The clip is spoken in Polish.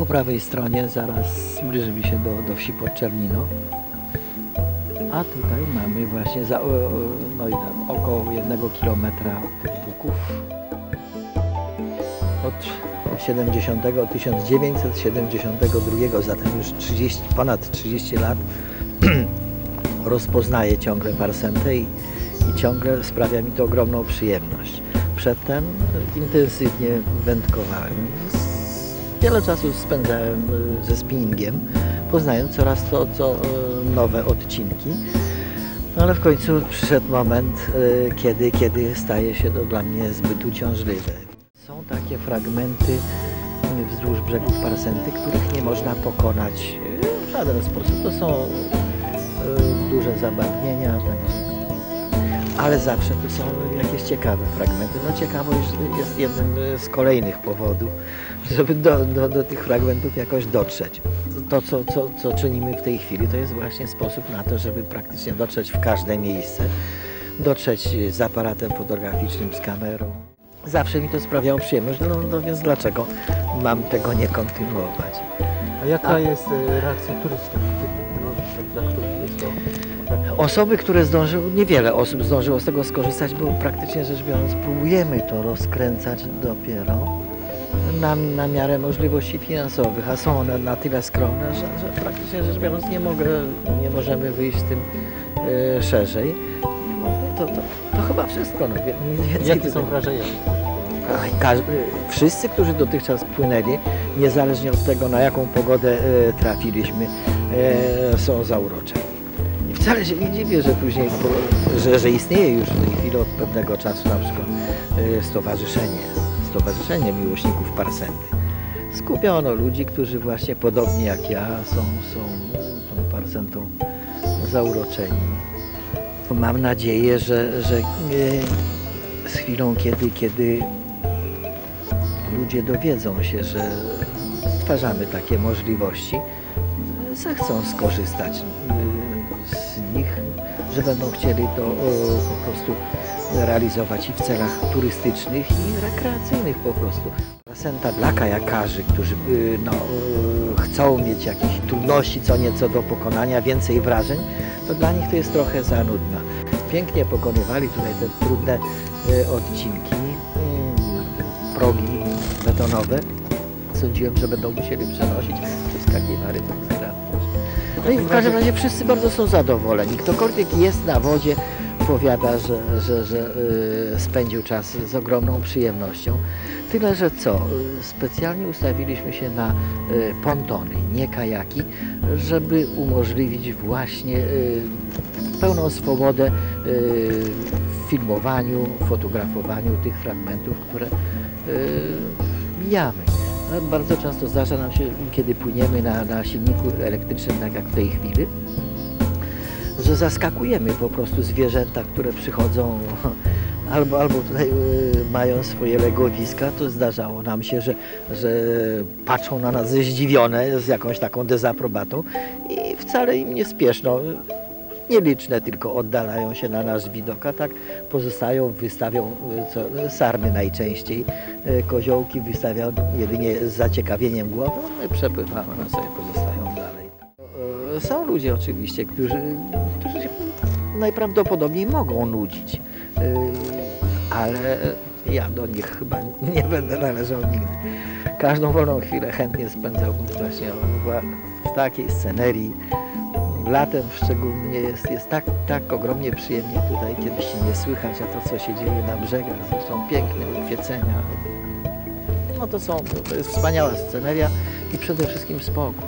Po prawej stronie zaraz zbliżymy się do, do wsi Podczernino. A tutaj mamy właśnie za, no około jednego kilometra tych buków. Od 70, 1972, zatem już 30, ponad 30 lat rozpoznaję ciągle parsentę i, i ciągle sprawia mi to ogromną przyjemność. Przedtem intensywnie wędkowałem. Wiele czasu spędzałem y, ze spinningiem, poznając coraz to, co y, nowe odcinki. No ale w końcu przyszedł moment, y, kiedy, kiedy staje się to dla mnie zbyt uciążliwe. Są takie fragmenty wzdłuż brzegów Parsenty, których nie można pokonać w żaden sposób. To są duże zabagnienia, także ale zawsze to są jakieś ciekawe fragmenty. No ciekawość jest jednym z kolejnych powodów, żeby do, do, do tych fragmentów jakoś dotrzeć. To, co, co, co czynimy w tej chwili, to jest właśnie sposób na to, żeby praktycznie dotrzeć w każde miejsce, dotrzeć z aparatem fotograficznym, z kamerą. Zawsze mi to sprawiało przyjemność, no, no więc dlaczego mam tego nie kontynuować? A jaka A- jest e, reakcja turystów, Osoby, które zdążyły, niewiele osób zdążyło z tego skorzystać, bo praktycznie rzecz biorąc próbujemy to rozkręcać dopiero na, na miarę możliwości finansowych, a są one na tyle skromne, że, że praktycznie rzecz biorąc nie, mogę, nie możemy wyjść z tym e, szerzej. No, to, to, to chyba wszystko. No, Jakie są wrażenia? Każ- Wszyscy, którzy dotychczas płynęli, niezależnie od tego, na jaką pogodę e, trafiliśmy, e, są zauroczeni. I wcale się nie dziwię, że później, że, że istnieje już w tej chwili od pewnego czasu na przykład e, stowarzyszenie, stowarzyszenie miłośników parsenty. Skupiono ludzi, którzy właśnie podobnie jak ja są, są tą parsentą zauroczeni. Mam nadzieję, że, że e, z chwilą, kiedy, kiedy ludzie dowiedzą się, że stwarzamy takie możliwości, zechcą skorzystać nich, że będą chcieli to o, po prostu realizować i w celach turystycznych i rekreacyjnych po prostu. Senta dla kajakarzy, którzy y, no, y, chcą mieć jakieś trudności co nieco do pokonania, więcej wrażeń, to dla nich to jest trochę za nudna. Pięknie pokonywali tutaj te trudne odcinki, progi betonowe. Sądziłem, że będą musieli przenosić, przeskakiwali tak z gratność. No i w każdym razie wszyscy bardzo są zadowoleni. Ktokolwiek jest na wodzie, powiada, że, że, że y, spędził czas z ogromną przyjemnością. Tyle, że co, y, specjalnie ustawiliśmy się na y, pontony, nie kajaki, żeby umożliwić właśnie y, pełną swobodę y, w filmowaniu, fotografowaniu tych fragmentów, które y, mijamy. No, Bardzo często zdarza nam się, kiedy płyniemy na, na silniku elektrycznym, tak jak w tej chwili, że zaskakujemy po prostu zwierzęta, które przychodzą albo, albo tutaj y, mają swoje legowiska, to zdarzało nam się, że, że patrzą na nas zdziwione z jakąś taką dezaprobatą i wcale im nie spieszno. Nieliczne tylko oddalają się na nasz widok, a tak pozostają, wystawią y, co, sarny najczęściej, y, koziołki wystawiają jedynie z zaciekawieniem głową, my przepływamy, one sobie pozostają dalej. Y, Są ludzie oczywiście, którzy, którzy się najprawdopodobniej mogą nudzić, ale ja do nich chyba nie będę należał nigdy. Każdą wolną chwilę chętnie spędzałbym właśnie w takiej scenerii, Latem szczególnie jest, jest tak, tak ogromnie przyjemnie tutaj, kiedy się nie słychać, a to co się dzieje na brzegach, zresztą piękne ukwiecenia. No to są, to jest wspaniała sceneria i przede wszystkim spokój.